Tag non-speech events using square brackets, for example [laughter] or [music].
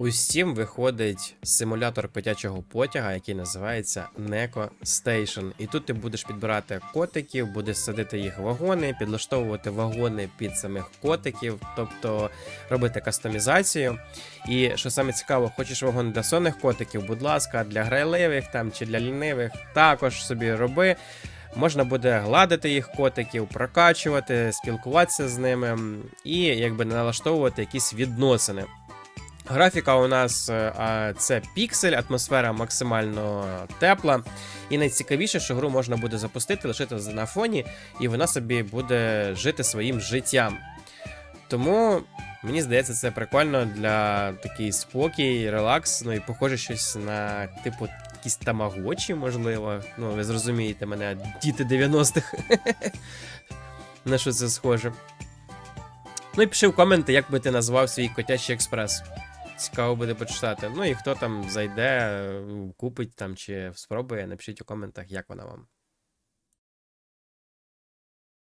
У Steam виходить симулятор котячого потяга, який називається Neko Station. І тут ти будеш підбирати котиків, будеш садити їх в вагони, підлаштовувати вагони під самих котиків, тобто робити кастомізацію. І що саме цікаво, хочеш вагон для сонних котиків, будь ласка, для грайливих там чи для лінивих, також собі роби. Можна буде гладити їх котиків, прокачувати, спілкуватися з ними і якби налаштовувати якісь відносини. Графіка у нас е, це піксель, атмосфера максимально тепла. І найцікавіше, що гру можна буде запустити, лишити на фоні, і вона собі буде жити своїм життям. Тому мені здається, це прикольно для такий спокій, релакс. Ну і похоже щось на типу якісь тамагочі, можливо. Ну, ви зрозумієте мене, діти 90-х. [laughs] На що це схоже. Ну і пиши в коменти, як би ти назвав свій котячий експрес. Цікаво буде почитати. Ну і хто там зайде, купить там чи спробує, напишіть у коментах, як вона вам.